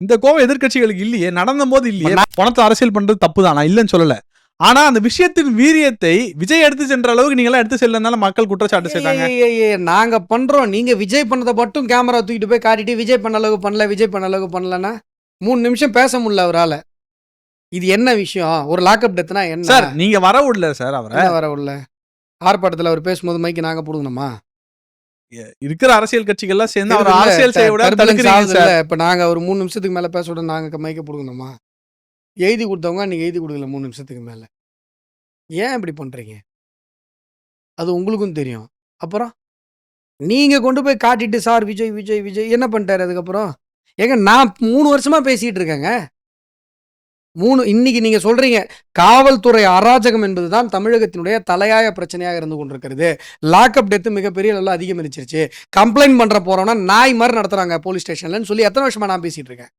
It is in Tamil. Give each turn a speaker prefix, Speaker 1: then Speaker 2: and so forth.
Speaker 1: இந்த கோவம் எதிர்க்கட்சிகளுக்கு இல்லையே நடந்த போது இல்லையே பணத்தை அரசியல் பண்றது தப்பு தான் நான் இல்லைன்னு சொல்லல. ஆனா அந்த விஷயத்தின் வீரியத்தை விஜய் எடுத்து சென்ற அளவுக்கு நீங்க எல்லாம் எடுத்து செல்லனால மக்கள் குற்றச்சாட்டு
Speaker 2: ஏய், நாங்க பண்றோம். நீங்க விஜய் பண்ணதை மட்டும் கேமரா தூக்கிட்டு போய் காட்டிட்டு விஜய் பண்ண அளவுக்கு பண்ணல விஜய் பண்ண அளவுக்கு பண்ணலன்னா மூணு நிமிஷம் பேச முடியல அவரால. இது என்ன விஷயம்? ஒரு லாக்அப் டெத்னா என்ன?
Speaker 1: சார் நீங்க வர விடல சார் அவரை.
Speaker 2: வர உள்ள ஆர்ப்பாட்டத்துல அவர் பேசும்போது மைக்கு நாங்க போடுங்கணுமா
Speaker 1: இருக்கிற அரசியல் கட்சிகள்லாம் சேர்ந்து அவர் அரசியல் செய்ய விட தடுக்கிறீங்க.
Speaker 2: இப்ப நாங்க ஒரு மூணு நிமிஷத்துக்கு மேல பேச விட நாங்க மைக்க போடுங்கணுமா? எழுதி கொடுத்தவங்க நீங்க எழுதி கொடுக்கல மூணு நிமிஷத்துக்கு மேல. ஏன் இப்படி பண்றீங்க? அது உங்களுக்கும் தெரியும். அப்புறம்? நீங்க கொண்டு போய் காட்டிட்டு சார் விஜய் விஜய் விஜய் என்ன பண்ணிட்டாரு அதுக்கப்புறம்? ஏங்க நான் மூணு வருஷமா பேசிட்டு இருக்கேங்க. மூணு இன்னைக்கு நீங்க சொல்றீங்க காவல்துறை அராஜகம் என்பதுதான் தமிழகத்தினுடைய தலையாய பிரச்சனையாக இருந்து கொண்டிருக்கிறது. லாக்அப் டெத்து மிகப்பெரிய அளவில் அதிகமரிச்சிருச்சு கம்ப்ளைண்ட் பண்ற போறோம்னா நாய் மாதிரி நடத்துறாங்க போலீஸ் ஸ்டேஷன்லன்னு சொல்லி எத்தனை வருஷமா நான் பேசிட்டு இருக்கேன்?